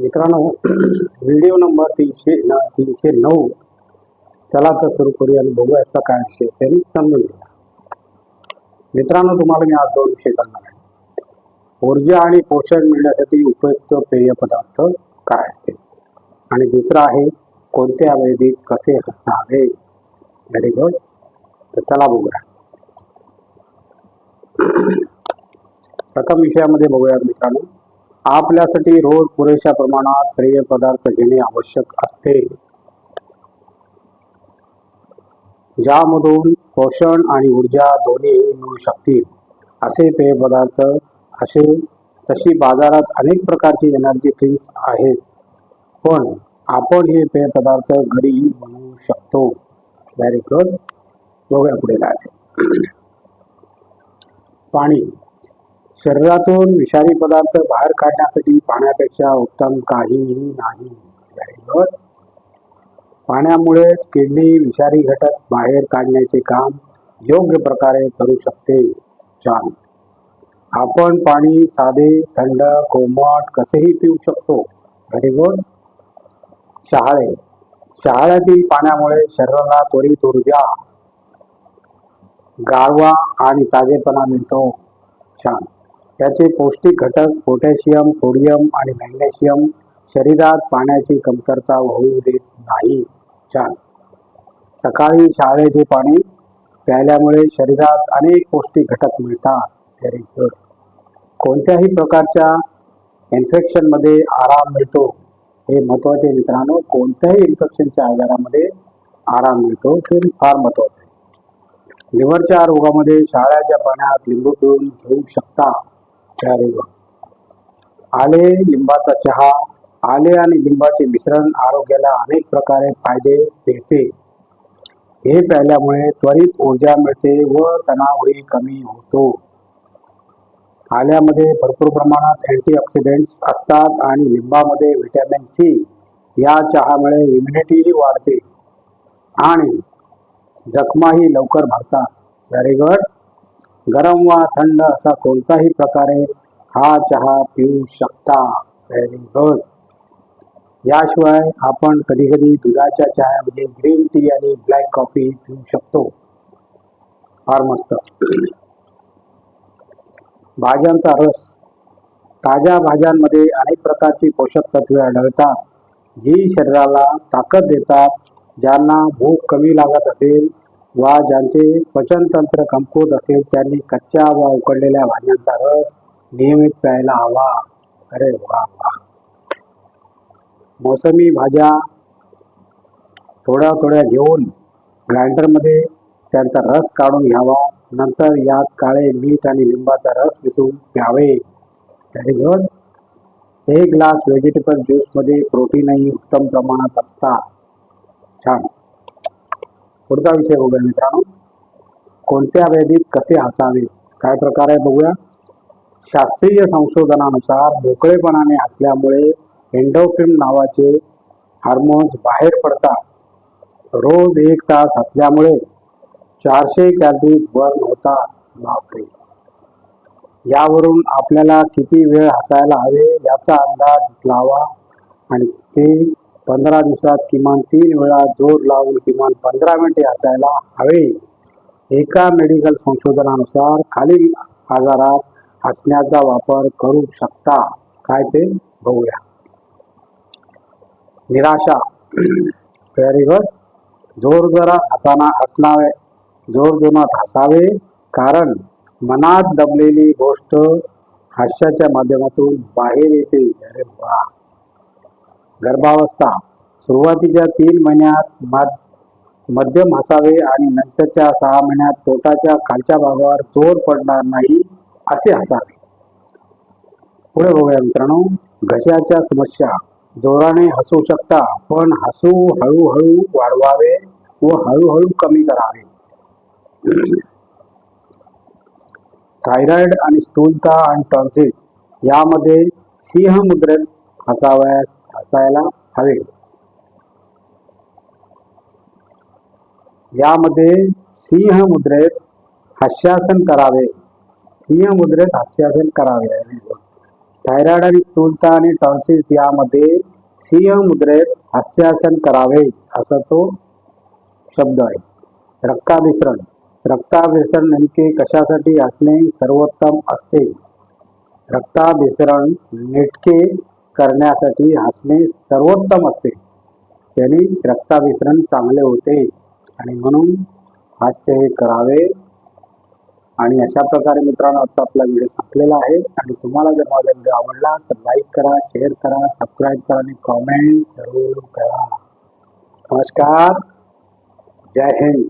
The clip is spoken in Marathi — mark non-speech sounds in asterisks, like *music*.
मित्रांनो व्हिडिओ नंबर तीनशे न तीनशे नऊ. चला तर सुरू करूया आणि बघू याचा काय विषय त्यांनी समजून घ्या. मित्रांनो तुम्हाला मी आज दोन विषय सांगणार आहे. ऊर्जा आणि पोषण मिळण्यासाठी उपयुक्त पेय पदार्थ काय आहेत? आणि दुसरा आहे कोणत्या अवधीत कसे असावे? व्हेरी गुड तर चला बघूया. प्रथम विषयामध्ये बघूया मित्रांनो. आपल्यासाठी रोज पुरेशा प्रमाणात पेय पदार्थ घेणे आवश्यक असते. ज्यामधून पोषण आणि ऊर्जा दोन्ही मिळू शकतील. असे पेय पदार्थ असे तशी बाजारात अनेक प्रकारची एनर्जी ड्रिंक्स आहेत. पण आपण हे पेय पदार्थ घरी बनवू शकतो. व्हेरी गुड बघूया पुढे काय पाणी. शरीरातून विषारी पदार्थ बाहेर काढण्यासाठी पाण्यापेक्षा उत्तम काहीही नाही. पाण्यामुळेच किडनी विषारी घटक बाहेर काढण्याचे काम योग्य प्रकारे करू शकते. छान आपण पाणी साधे थंड कोमट कसेही पिऊ शकतो. Very good शहाळे. शहाळ्यातील पाण्यामुळे शरीराला त्वरित ऊर्जा गारवा आणि ताजेपणा मिळतो. छान त्याचे पौष्टिक घटक पोटॅशियम सोडियम आणि मॅग्नेशियम शरीरात पाण्याची कमतरता होऊ देत नाही. छान. सकाळी शाळेचे पाणी प्यायल्यामुळे शरीरात अनेक पौष्टिक घटक मिळतात. व्हेरी गुड कोणत्याही प्रकारच्या इन्फेक्शनमध्ये आराम मिळतो. हे महत्त्वाचे मित्रांनो. कोणत्याही इन्फेक्शनच्या आजारामध्ये आराम मिळतो. हे फार महत्त्वाचं आहे. लिव्हरच्या रोगामध्ये शाळाच्या पाण्यात लिंबू पिळून घेऊ शकता. व्हेरी आले लिंबाचा चहा. आले आणि लिंबाचे मिश्रण आरोग्याला अनेक प्रकारे फायदे देते. हे प्यायल्यामुळे त्वरित ऊर्जा मिळते व तणावही कमी होतो. आल्यामध्ये भरपूर प्रमाणात अँटीऑक्सिडेंट्स असतात आणि लिंबामध्ये व्हिटॅमिन सी या चहामुळे इम्युनिटीही वाढते. आणि जखमाही लवकर भरतात. व्हेरी गुड गरम वा थंड असा कोणताही प्रकारे हा चहा पिऊ शकता. व्हेरी गुड याशिवाय आपण कधी कधी दुधाच्या चहामध्ये ग्रीन टी आणि ब्लॅक कॉफी पिऊ शकतो. फार मस्त. भाज्यांचा रस. ताज्या भाज्यांमध्ये अनेक प्रकारची पोषक तत्वे आढळतात जी शरीराला ताकद देतात ज्यांना भूक कमी लागत असेल वा ज्यांचे पचनतंत्र कमकुवत असेल त्यांनी कच्च्या वा उकडलेल्या भाज्यांचा रस नियमित प्यायला हवा. अरे वा वा. मोसमी भाज्या थोड्या थोड्या घेऊन ग्राइंडरमध्ये त्यांचा रस काढून घ्यावा. नंतर यात काळे मीठ आणि लिंबाचा रस मिसळून प्यावे. व्हेरी गुड एक ग्लास व्हेजिटेबल ज्यूसमध्ये प्रोटीनही उत्तम प्रमाणात असतात छान. पुढचा विषय बघूया मित्रांनो. कोणत्या वेदीत कसे हसावे काय प्रकार आहे बघूया. शास्त्रीय संशोधनानुसार मोकळेपणाने हसल्यामुळे एंडोफ्रिन नावाचे हार्मोन्स बाहेर पडतात. रोज एक तास हसल्यामुळे चारशे कॅलरीज बर्न होतात. बापरे. यावरून आपल्याला किती वेळ हसायला हवे याचा अंदाज लावा आणि ते पंधरा दिवसात किमान तीन वेळा जोर लावून किमान पंधरा मिनिटे असायला हवे. एका मेडिकल संशोधनानुसार खालील आजारात हसण्याचा वापर करू शकता. काय ते? बघूया. निराशा. *clears throat* व्हेरी गुड जोर जरा हसाना हसणावे जोर जोरात हसावे कारण मनात दबलेली गोष्ट हास्याच्या माध्यमातून बाहेर येते. अरे वा. गर्भावस्था. सुरुवातीच्या तीन महिन्यात मध मध्यम हसावे आणि नंतरच्या सहा महिन्यात पोटाच्या खालच्या भागावर जोर पडणार नाही असे हसावे पुढे बघूया मित्रांनो. घशाच्या समस्या. जोराने हसू शकता पण हसू हळूहळू वाढवावे व हळूहळू कमी करावे. थायरॉइड आणि स्थूलता आणि टॉन्सिल्स यामध्ये सिंह मुद्रेत हसावयास असायला हवे. यामध्ये सिंह मुद्रेत हास्यासन करावे. सिंह मुद्रेत हास्यासन करावे. थायरॉइड आणि स्थूलता आणि टॉन्सिस यामध्ये सिंह मुद्रेत हास्यासन करावे असा तो शब्द आहे. रक्ताभिसरण. रक्ताभिसरण नेमके कशासाठी असणे सर्वोत्तम असते? रक्ताभिसरण नेटके करण्यासाठी हसणे सर्वोत्तम असते. त्याने रक्ताभिसरण चांगले होते आणि म्हणून हास्य हे करावे. आणि अशा प्रकारे मित्रांनो आता आपला व्हिडिओ संपलेला आहे. आणि तुम्हाला जर माझा व्हिडिओ आवडला तर लाईक करा शेअर करा सबस्क्राईब करा आणि कॉमेंट जरूर करा. नमस्कार. जय हिंद.